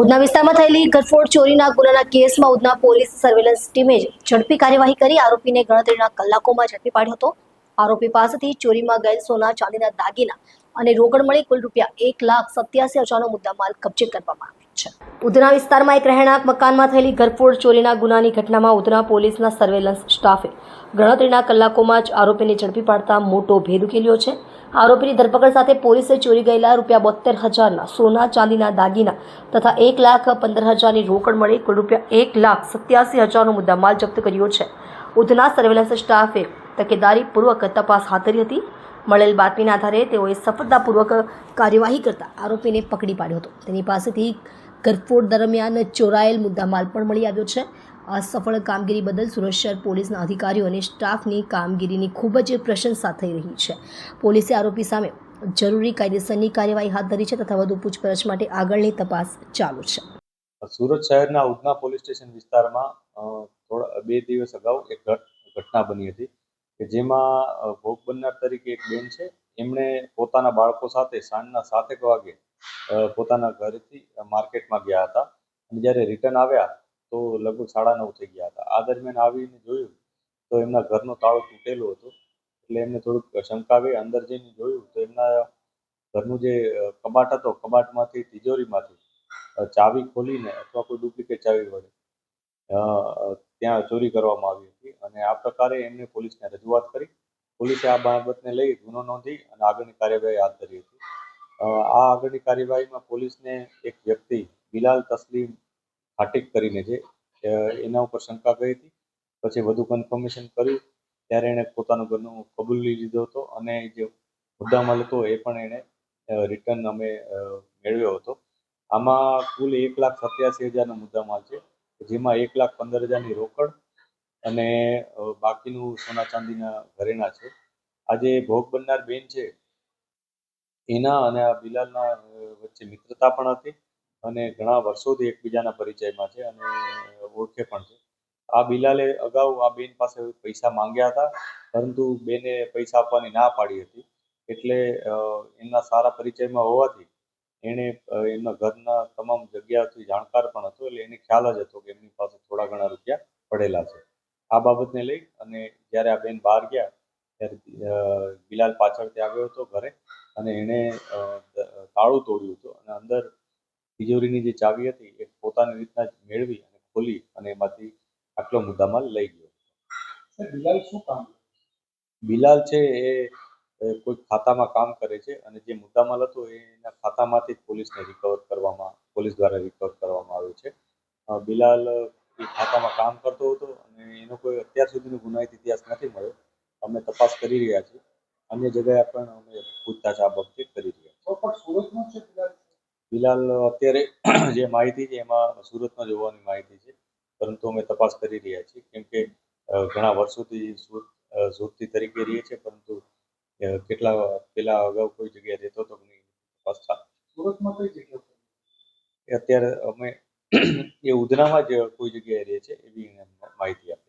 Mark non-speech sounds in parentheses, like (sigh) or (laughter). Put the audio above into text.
ઉધના વિસ્તારમાં થયેલી ઘરફોડ ચોરીના ગુનાના કેસમાં ઉધના પોલીસ સર્વેલન્સ ટીમે ઝડપી કાર્યવાહી કરી. આરોપીને ગણતરીના કલાકોમાં ઝડપી પાડ્યો હતો. આરોપી પાસેથી ચોરીમાં ગયેલ સોના, ચાંદીના દાગીના અને રોકડ મળી કુલ રૂપિયા એક લાખ સત્યાસી હજારનો મુદ્દામાલ કબજે કરવામાં આવ્યો છે. ઉધના વિસ્તારમાં એક રહેણાંક મકાનમાં થયેલી ઘરફોડ ચોરીના ગુનાની ઘટનામાં ઉધના પોલીસના સર્વેલન્સ સ્ટાફે ગણતરીના કલાકોમાં જ આરોપીને ઝડપી પાડતા મોટો ભેદ ઉકેલ્યો છે. આરોપીની ધરપકડ સાથે પોલીસે ચોરી ગયેલા રૂપિયા બોતેર હજારના સોના ચાંદીના દાગીના તથા એક લાખ પંદર હજારની રોકડ મળી કુલ રૂપિયા એક લાખ સત્યાસી હજારનો મુદ્દામાલ જપ્ત કર્યો છે. ઉધના સર્વેલન્સ સ્ટાફે તકેદારીપૂર્વક તપાસ હાથ ધરી હતી. મળેલ બાતમીના આધારે તેઓએ સફળતાપૂર્વક કાર્યવાહી કરતા આરોપીને પકડી પાડ્યો હતો. તેની પાસેથી ઘરફોડ દરમિયાન ચોરાયેલ મુદ્દામાલ પણ મળી આવ્યો છે. આ સફળ કામગીરી બદલ સુરત શહેર પોલીસના અધિકારીઓ અને સ્ટાફની કામગીરીની ખૂબ જ પ્રશંસા થઈ રહી છે. પોલીસે આરોપી સામે જરૂરી કાયદેસરની કાર્યવાહી હાથ ધરી છે તથા વધુ પૂછપરછ માટે આગળની તપાસ ચાલુ છે. સુરત શહેરના ઉધના પોલીસ સ્ટેશન વિસ્તારમાં થોડા બે દિવસ અગાઉ એક ઘટના બની હતી કે જેમાં ભોગ બનનાર તરીકે એક બેન છે. એમણે પોતાના બાળકો સાથે સાંજના સાતેક વાગે પોતાના ઘરેથી માર્કેટમાં ગયા હતા અને જ્યારે રિટર્ન આવ્યા તો લગભગ સાડા નવ થઈ ગયા હતા. આ દરમિયાન આવીને જોયું તો એમના ઘરનો તાળો તૂટેલો હતો. એટલે એમને થોડુંક શંકા ગઈ અંદર જઈને જોયું તો એમના ઘરનું જે કબાટ હતો, કબાટમાંથી, તિજોરીમાંથી ચાવી ખોલીને અથવા કોઈ ડુપ્લિકેટ ચાવી વડે ત્યાં ચોરી કરવામાં આવી હતી. અને આ પ્રકારે એમને પોલીસને રજૂઆત કરી. પોલીસે આ બાબતને લઈ ગુનો નોંધી અને આગળની કાર્યવાહી હાથ ધરી હતી. આ આગળની કાર્યવાહીમાં પોલીસને એક વ્યક્તિ, બિલાલ તસ્લીમ ખાટીક કરીને છે એના ઉપર શંકા ગઈ હતી. પછી વધુ કન્ફર્મેશન કર્યું. ત્યારે એણે પોતાનું ગુનો કબૂલી લીધો હતો અને જે મુદ્દામાલ હતો એ પણ એણે રિટર્ન અમે મેળવ્યો હતો. આમાં કુલ એક લાખ સત્યાસી હજારનો મુદ્દામાલ છે, જેમાં એક લાખ પંદર હજારની રોકડ અને બાકીનું સોના ચાંદીના ઘરેણા છે. આજે ભોગ બનનાર બેન છે, એના અને આ બિલાલના વચ્ચે મિત્રતા પણ હતી. અને ઘણા વર્ષોથી એકબીજાના પરિચયમાં છે અને ઓળખે પણ છે. આ બિલાલે અગાઉ આ બેન પાસે પૈસા માંગ્યા હતા, પરંતુ બેને પૈસા આપવાની ના પાડી હતી. એટલે એમના સારા પરિચયમાં હોવાથી એણે એમના ઘરના તમામ જગ્યાથી જાણકાર પણ હતો, એટલે એને ખ્યાલ જ હતો કે એમની પાસે થોડા ઘણા રૂપિયા પડેલા છે. આ બાબતને લઈ અને જ્યારે આ બેન બહાર ગયા, ત્યારે બિલાલ પાછળથી આવ્યો હતો ઘરે અને એણે તાળું તોડ્યું હતું અને અંદર તિજોરીની જે ચાવી હતી એ પોતાની રીતના જ મેળવી અને ખોલી અને એમાંથી આટલો મુદ્દામાલ લઈ ગયો. બિલાલ શું કામ બિલાલ છે એ કોઈ ખાતામાં કામ કરે છે અને જે મુદ્દામાલ હતો એના ખાતામાંથી જ પોલીસને રિકવર કરવામાં પોલીસ દ્વારા રિકવર કરવામાં આવ્યો છે. બિલાલ એ ખાતામાં કામ કરતો હતો અને એનો કોઈ અત્યાર સુધીનો ગુનાહિત ઇતિહાસ નથી મળ્યો. અમે તપાસ કરી રહ્યા છીએ. અન્ય જગ્યાએ પણ અમે પૂછતાછ આ બાબતે કરી રહ્યા છીએ. પણ સુરતનો છે બિલાલ અત્યારે (clears throat) જે માહિતી છે એમાં સુરતમાં જોવાની માહિતી છે. પરંતુ અમે તપાસ કરી રહ્યા છીએ. કેમ કે ઘણા વર્ષોથી સુરત સુરતી તરીકે રહીએ છીએ પરંતુ કેટલા પેલા અગાઉ કોઈ જગ્યાએ રહેતો હતો કે નહીં તપાસ ચાલુ સુરતમાં કઈ જગ્યા અત્યારે અમે (clears throat) એ ઉધનામાં જ કોઈ જગ્યાએ રહીએ છીએ એવી માહિતી છે.